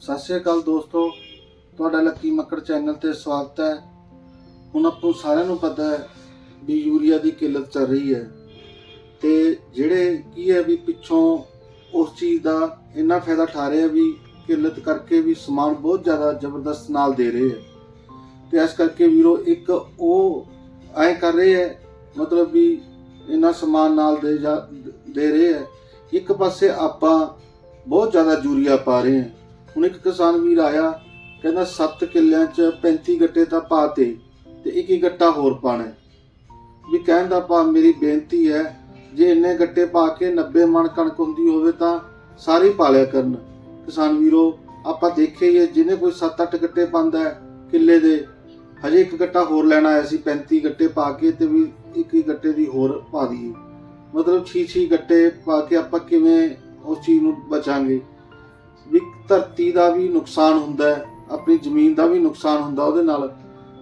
ਸਤਿ ਸ਼੍ਰੀ ਅਕਾਲ ਦੋਸਤੋ, ਤੁਹਾਡਾ ਲੱਕੀ ਮੱਕੜ ਚੈਨਲ ਤੇ ਸਵਾਗਤ ਹੈ। ਹੁਣ ਆਪਾਂ ਸਾਰਿਆਂ ਨੂੰ ਪਤਾ ਹੈ ਵੀ ਯੂਰੀਆ ਦੀ ਕਿੱਲਤ ਚੱਲ ਰਹੀ ਹੈ। ਤੇ ਜਿਹੜੇ ਕੀ ਹੈ ਵੀ ਪਿੱਛੋਂ ਉਸ ਚੀਜ਼ ਦਾ ਇੰਨਾ ਫਾਇਦਾ ਠਾ ਰਹੇ ਆ ਵੀ ਕਿੱਲਤ ਕਰਕੇ ਵੀ ਸਮਾਨ ਬਹੁਤ ਜ਼ਿਆਦਾ ਜ਼ਬਰਦਸਤ ਨਾਲ ਦੇ ਰਹੇ ਆ। ਤੇ ਇਸ ਕਰਕੇ ਵੀਰੋ, ਇੱਕ ਉਹ ਐ ਕਰ ਰਹੇ ਹੈ ਮਤਲਬ ਵੀ ਇੰਨਾ ਸਮਾਨ ਨਾਲ ਦੇ ਜਾ, ਦੇ ਰਹੇ ਹੈ ਇੱਕ ਪਾਸੇ ਆਪਾਂ ਬਹੁਤ ਜ਼ਿਆਦਾ ਯੂਰੀਆ ਪਾ ਰਹੇ ਹਾਂ ਹੁਣ ਇੱਕ ਕਿਸਾਨ ਵੀਰ ਆਇਆ, ਕਹਿੰਦਾ 7 ਕਿੱਲਿਆਂ ਚ 35 ਗੱਟੇ ਤਾਂ ਪਾਤੇ ਤੇ ਇੱਕ ਹੀ ਗੱਟਾ ਹੋਰ ਪਾਣਾ ਵੀ ਕਹਿਣ ਦਾ ਭਾਵ ਮੇਰੀ ਬੇਨਤੀ ਹੈ, ਜੇ ਇੰਨੇ ਗੱਟੇ ਪਾ ਕੇ 90 ਮਣ ਕਣਕ ਹੁੰਦੀ ਹੋਵੇ ਤਾਂ ਸਾਰੇ ਹੀ ਪਾ ਲਿਆ ਕਰਨ। ਕਿਸਾਨ ਵੀਰੋ, ਆਪਾਂ ਦੇਖੇ ਹੀ ਹੈ, ਜਿਹਨੇ ਕੋਈ 7-8 ਗੱਟੇ ਪਾਉਂਦਾ ਹੈ ਕਿੱਲੇ ਦੇ, ਹਜੇ ਇੱਕ ਗੱਟਾ ਹੋਰ ਲੈਣਾ ਆਇਆ ਸੀ 35 ਗੱਟੇ ਪਾ ਕੇ ਤੇ ਵੀ ਇੱਕ ਹੀ ਗੱਟੇ ਦੀ ਹੋਰ ਪਾ ਦਈਏ। ਮਤਲਬ 6-6 ਗੱਟੇ ਪਾ ਕੇ ਆਪਾਂ ਕਿਵੇਂ ਉਸ ਚੀਜ਼ ਨੂੰ ਬਚਾਂਗੇ? ਵੀ ਧਰਤੀ ਦਾ ਵੀ ਨੁਕਸਾਨ ਹੁੰਦਾ ਹੈ, ਆਪਣੀ ਜ਼ਮੀਨ ਦਾ ਵੀ ਨੁਕਸਾਨ ਹੁੰਦਾ ਉਹਦੇ ਨਾਲ,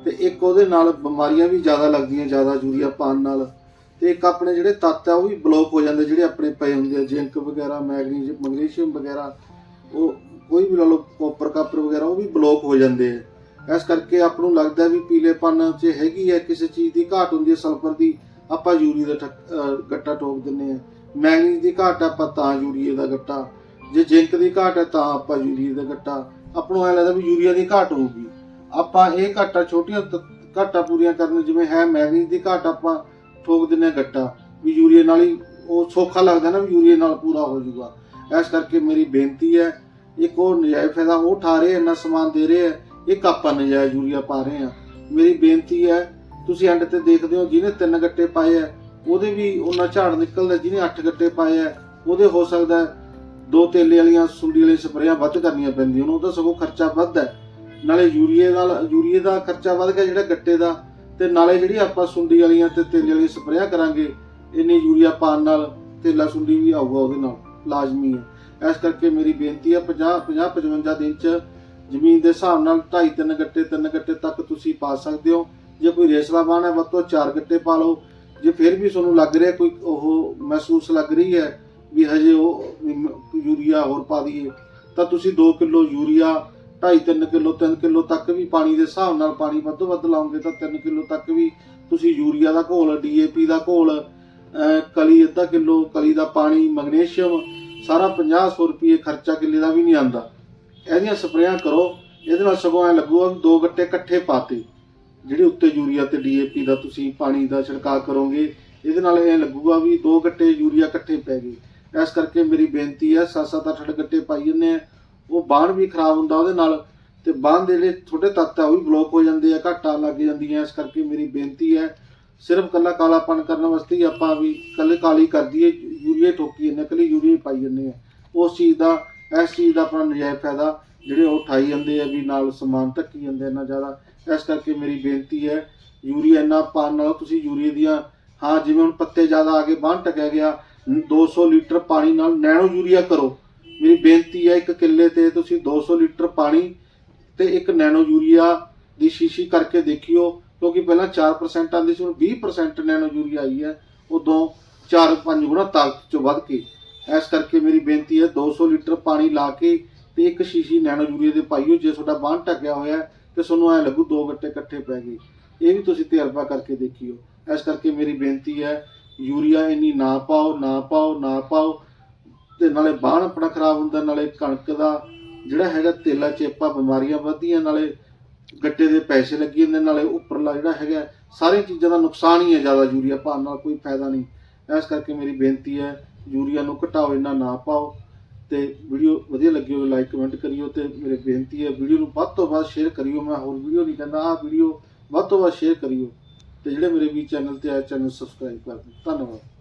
ਤੇ ਇੱਕ ਉਹਦੇ ਨਾਲ ਬਿਮਾਰੀਆਂ ਵੀ ਜ਼ਿਆਦਾ ਲੱਗਦੀਆਂ, ਜ਼ਿਆਦਾ ਯੂਰੀਆ ਪਾਣ ਨਾਲ, ਤੇ ਇੱਕ ਆਪਣੇ ਜਿਹੜੇ ਤੱਤ ਆ ਉਹ ਵੀ ਬਲੋਕ ਹੋ ਜਾਂਦੇ, ਜਿਹੜੇ ਆਪਣੇ ਪਏ ਹੁੰਦੇ ਆ, ਜ਼ਿੰਕ ਵਗੈਰਾ ਮੈਗਨੀਜ਼ ਮੈਗਨੀਸ਼ੀਅਮ ਵਗੈਰਾ, ਉਹ ਕੋਈ ਵੀ ਲਾ ਲਓ ਕਾਪਰ ਕਾਪਰ ਵਗੈਰਾ, ਉਹ ਵੀ ਬਲੋਕ ਹੋ ਜਾਂਦੇ ਆ। ਇਸ ਕਰਕੇ ਆਪ ਨੂੰ ਲੱਗਦਾ ਵੀ ਪੀਲੇਪਨ 'ਚ ਹੈਗੀ ਹੈ ਕਿਸੇ ਚੀਜ਼ ਦੀ ਘਾਟ ਹੁੰਦੀ ਹੈ ਸਲਫਰ ਦੀ, ਆਪਾਂ ਯੂਰੀਆ ਦਾ ਠੱਕ- ਗੱਟਾ ਟੋਕ ਦਿੰਨੇ ਆ। ਮੈਗਨੀਜ਼ ਦੀ ਘਾਟ ਆ ਆਪਾਂ ਤਾਂ ਯੂਰੀਆ ਦਾ ਗੱਟਾ ਜੇ ਜ਼ਿੰਕ ਦੀ ਘਾਟ ਹੈ ਤਾਂ ਆਪਾਂ ਯੂਰੀਆ ਦਾ ਗੱਟਾ ਆਪਾਂ ਨੂੰ ਐ ਲੱਗਦਾ ਵੀ ਯੂਰੀਆ ਦੀ ਘਾਟ ਹੋਊਗੀ। ਆਪਾਂ ਇਹ ਘਾਟਾਂ ਛੋਟੀਆਂ ਤ- ਘਾਟਾਂ ਪੂਰੀਆਂ ਕਰਨ ਜਿਵੇਂ ਹੈ ਮੈਗਨੀਜ਼ ਦੀ ਘਾਟ ਆਪਾਂ ਠੋਕ ਦਿੰਨੇ ਆ ਗੱਟਾ ਵੀ ਯੂਰੀਆ ਨਾਲ ਹੀ ਉਹ ਸੌਖਾ ਲੱਗਦਾ ਨਾ ਵੀ ਯੂਰੀਆ ਨਾਲ ਪੂਰਾ ਹੋ ਜਾਊਗਾ। ਇਸ ਕਰਕੇ ਮੇਰੀ ਬੇਨਤੀ ਹੈ, ਇੱਕ ਉਹ ਨਜਾਇਜ਼ ਫਾਇਦਾ ਉਹ ਉਠਾ ਰਹੇ, ਇੰਨਾ ਸਮਾਨ ਦੇ ਰਹੇ ਆ ਇੱਕ ਆਪਾਂ ਨਜਾਇਜ਼ ਯੂਰੀਆ ਪਾ ਰਹੇ ਆ ਮੇਰੀ ਬੇਨਤੀ ਹੈ, ਤੁਸੀਂ ਐਂਡ ਤੇ ਦੇਖਦੇ ਹੋ, ਜਿਹਨੇ ਤਿੰਨ ਗੱਟੇ ਪਾਏ ਆ ਉਹਦੇ ਵੀ ਉਹਨਾਂ ਝਾੜ ਨਿਕਲਦਾ, ਜਿਹਨੇ ਅੱਠ ਗੱਟੇ ਪਾਏ ਆ ਉਹਦੇ ਹੋ ਸਕਦਾ ਦੋ ਤੇਲੇ ਵਾਲੀਆਂ ਸੁੰਡੀ ਵਾਲੀਆਂ ਸਪਰੇਆਂ ਵੱਧ ਕਰਨੀਆਂ ਪੈਂਦੀਆਂ ਉਹਨੂੰ ਉਹਦਾ ਸਗੋਂ ਖਰਚਾ ਵੱਧ ਹੈ। ਨਾਲੇ ਯੂਰੀਏ ਨਾਲ, ਯੂਰੀਏ ਦਾ ਖਰਚਾ ਵੱਧ ਗਿਆ ਜਿਹੜਾ ਗੱਟੇ ਦਾ, ਤੇ ਨਾਲੇ ਜਿਹੜੀ ਆਪਾਂ ਸੁੰਡੀ ਵਾਲੀਆਂ ਤੇ ਤੇਲੇ ਵਾਲੀਆਂ ਸਪਰੇਆਂ ਕਰਾਂਗੇ, ਇੰਨੀ ਯੂਰੀਆ ਪਾਣ ਨਾਲ ਤੇਲਾ ਸੁੰਡੀ ਵੀ ਆਊਗਾ ਉਹਦੇ ਨਾਲ, ਲਾਜ਼ਮੀ ਹੈ। ਇਸ ਕਰਕੇ ਮੇਰੀ ਬੇਨਤੀ ਹੈ 50 50 55 ਦਿਨ ਚ ਜ਼ਮੀਨ ਦੇ ਹਿਸਾਬ ਨਾਲ 2.5 3 ਗੱਟੇ 3 ਗੱਟੇ ਤੱਕ ਤੁਸੀਂ ਪਾ ਸਕਦੇ ਹੋ। ਜੇ ਕੋਈ ਰੇਸਲਾ ਬਾਣ ਹੈ, ਵੱਧ ਤੋਂ 4 ਗੱਟੇ ਪਾ ਲਓ। ਜੇ ਫਿਰ ਵੀ ਤੁਹਾਨੂੰ ਲੱਗ ਰਿਹਾ ਕੋਈ ਉਹ ਮਹਿਸੂਸ ਲੱਗ ਰਹੀ ਹੈ ਵੀ ਹਜੇ ਉਹ ਯੂਰੀਆ ਹੋਰ ਪਾ ਦਈਏ। ਤਾਂ ਤੁਸੀਂ 2 ਕਿਲੋ ਯੂਰੀਆ 2.5 3 ਕਿਲੋ 3 ਕਿਲੋ ਤੱਕ ਵੀ ਪਾਣੀ ਦੇ ਹਿਸਾਬ ਨਾਲ ਪਾਣੀ ਵੱਧ ਵੱਧ ਲਾਉਂਗੇ ਤਾਂ 3 ਕਿਲੋ ਤੱਕ ਵੀ ਤੁਸੀਂ ਯੂਰੀਆ ਦਾ ਘੋਲ ਡੀਏਪੀ ਦਾ ਘੋਲ ਕਲੀ ਅੱਧਾ ਕਿਲੋ, ਕਲੀ ਦਾ ਪਾਣੀ, ਮੈਗਨੀਸ਼ੀਅਮ, ਸਾਰਾ 50 ਰੁਪਏ ਖਰਚਾ ਕਿੱਲੇ ਦਾ ਵੀ ਨਹੀਂ ਆਂਦਾ ਇਹਦੀਆਂ ਸਪਰੇਆਂ ਕਰੋ। ਇਹਦੇ ਨਾਲ ਸਗੋਂ ਐ ਲੱਗੂਗਾ ਵੀ ਦੋ ਗੱਟੇ ਇਕੱਠੇ ਪਾਤੇ। ਜਿਹੜੇ ਉੱਤੇ ਯੂਰੀਆ ਤੇ ਡੀਏਪੀ ਦਾ ਤੁਸੀਂ ਪਾਣੀ ਦਾ ਛਿੜਕਾਅ ਕਰੋਗੇ, ਇਹਦੇ ਨਾਲ ਇਹ ਲੱਗੂਗਾ ਵੀ ਦੋ ਗੱਟੇ ਯੂਰੀਆ ਇਕੱਠੇ ਪੈ ਗਏ। ਇਸ ਕਰਕੇ ਮੇਰੀ ਬੇਨਤੀ ਹੈ 7-7 8 ਗੱਟੇ ਪਾਈ ਜੰਨੇ ਆ। ਉਹ ਬਾਣ ਵੀ ਖਰਾਬ ਹੁੰਦਾ ਉਹਦੇ ਨਾਲ ਤੇ ਬਾਣ ਦੇ ਜਿਹੜੇ ਛੋਟੇ ਤੱਤ ਆ, ਉਹ ਵੀ ਬਲੋਕ ਹੋ ਜਾਂਦੇ ਆ, ਘਾਟਾ ਲੱਗ ਜਾਂਦੀਆਂ। ਇਸ ਕਰਕੇ ਮੇਰੀ ਬੇਨਤੀ ਹੈ, ਸਿਰਫ ਕੱਲਾ ਕਾਲਾਪਨ ਕਰਨ ਵਾਸਤੇ ਹੀ ਆਪਾਂ ਵੀ ਕੱਲੇ ਕਾਲੀ ਕਰ ਦਈਏ ਯੂਰੀਆ ਠੋਕੀ ਜੰਨੇ ਕੱਲੀ ਯੂਰੀਆ ਹੀ ਪਾਈ ਜੰਨੇ ਆ। ਉਸ ਚੀਜ਼ ਦਾ, ਇਸ ਚੀਜ਼ ਦਾ ਆਪਣਾ ਨਜਾਇਜ਼ ਫਾਇਦਾ, ਜਿਹੜੇ ਉਹ ਉਠਾਈ ਜਾਂਦੇ ਆ ਵੀ ਨਾਲ ਸਮਾਨ ਧੱਕੀ ਜਾਂਦੇ ਇੰਨਾ ਜ਼ਿਆਦਾ। ਇਸ ਕਰਕੇ ਮੇਰੀ ਬੇਨਤੀ ਹੈ, ਯੂਰੀਆ ਇੰਨਾ ਪਾਣ ਨਾਲ ਤੁਸੀਂ ਯੂਰੀਆ ਦੀਆਂ, ਹਾਂ, ਜਿਵੇਂ ਹੁਣ ਪੱਤੇ ਜ਼ਿਆਦਾ ਆ ਕੇ ਬਾਂਹ ਟਕਿਆ ਗਿਆ 200 ਲੀਟਰ ਪਾਣੀ ਨਾਲ ਨੈਨੋ ਯੂਰੀਆ ਕਰੋ। ਮੇਰੀ ਬੇਨਤੀ ਹੈ ਇੱਕ ਕਿੱਲੇ ਤੇ ਤੁਸੀਂ 200 ਲੀਟਰ ਪਾਣੀ ਤੇ ਇੱਕ ਨੈਨੋ ਯੂਰੀਆ ਦੀ ਸ਼ੀਸ਼ੀ ਕਰਕੇ ਦੇਖਿਓ, ਕਿਉਂਕਿ ਪਹਿਲਾਂ 4% ਆਉਂਦੀ ਸੀ, ਹੁਣ 20% ਨੈਨੋ ਯੂਰੀਆ ਆਈ ਹੈ। ਉਦੋਂ 4-5 ਗੁਣਾ ਤਾਕਤ ਚੋਂ ਵੱਧ ਕੇ। ਇਸ ਕਰਕੇ ਮੇਰੀ ਬੇਨਤੀ ਹੈ 200 ਲੀਟਰ ਪਾਣੀ ਲਾ ਕੇ ਤੇ ਇੱਕ ਸ਼ੀਸ਼ੀ ਨੈਨੋ ਯੂਰੀਆ ਦੇ ਪਾਈਓ, ਜੇ ਤੁਹਾਡਾ ਬਾਂਹ ਟਕਿਆ ਹੋਇਆ ਹੈ ਤੇ ਤੁਹਾਨੂੰ ਐ ਲੱਗੂ ਦੋ ਗੱਟੇ ਇਕੱਠੇ ਪੈ ਗਏ। ਇਹ ਵੀ ਤੁਸੀਂ ਤਜਰਬਾ ਕਰਕੇ ਦੇਖਿਓ। ਇਸ ਕਰਕੇ ਮੇਰੀ ਬੇਨਤੀ ਹੈ ਯੂਰੀਆ ਇੰਨੀ ਨਾ ਪਾਓ ਨਾ ਪਾਓ ਨਾ ਪਾਓ, ਤੇ ਨਾਲੇ ਬਾਣ ਆਪਣਾ ਖਰਾਬ ਹੁੰਦਾ, ਨਾਲੇ ਕਣਕ ਦਾ ਜਿਹੜਾ ਹੈਗਾ ਤੇਲਾ ਚੇਪਾ, ਬਿਮਾਰੀਆਂ ਵੱਧਦੀਆਂ, ਨਾਲੇ ਗੱਟੇ ਦੇ ਪੈਸੇ ਲੱਗੀ ਜਾਂਦੇ, ਨਾਲੇ ਉੱਪਰਲਾ ਜਿਹੜਾ ਹੈਗਾ, ਸਾਰੀਆਂ ਚੀਜ਼ਾਂ ਦਾ ਨੁਕਸਾਨ ਹੀ ਹੈ ਜ਼ਿਆਦਾ ਯੂਰੀਆ ਪਾਉਣ ਨਾਲ, ਕੋਈ ਫਾਇਦਾ ਨਹੀਂ। ਇਸ ਕਰਕੇ ਮੇਰੀ ਬੇਨਤੀ ਹੈ, ਯੂਰੀਆ ਨੂੰ ਘਟਾਓ, ਇੰਨਾ ਨਾ ਪਾਓ, ਤੇ ਵੀਡੀਓ ਵਧੀਆ ਲੱਗੀ ਹੋਵੇ ਲਾਈਕ ਕਮੈਂਟ ਕਰਿਓ, ਤੇ ਮੇਰੀ ਬੇਨਤੀ ਹੈ, ਵੀਡੀਓ ਨੂੰ ਵੱਧ ਤੋਂ ਵੱਧ ਸ਼ੇਅਰ ਕਰਿਓ, ਮੈਂ ਹੋਰ ਵੀਡੀਓ ਨਹੀਂ ਕਹਿੰਦਾ, ਆਹ ਵੀਡੀਓ ਵੱਧ ਤੋਂ ਵੱਧ ਸ਼ੇਅਰ ਕਰਿਓ। ਤੇ ਜਿਹੜੇ ਮੇਰੇ ਵੀ ਚੈਨਲ ਤੇ ਆਇਆ ਚੈਨਲ ਸਬਸਕ੍ਰਾਈਬ ਕਰ ਦਿਓ। ਧੰਨਵਾਦ।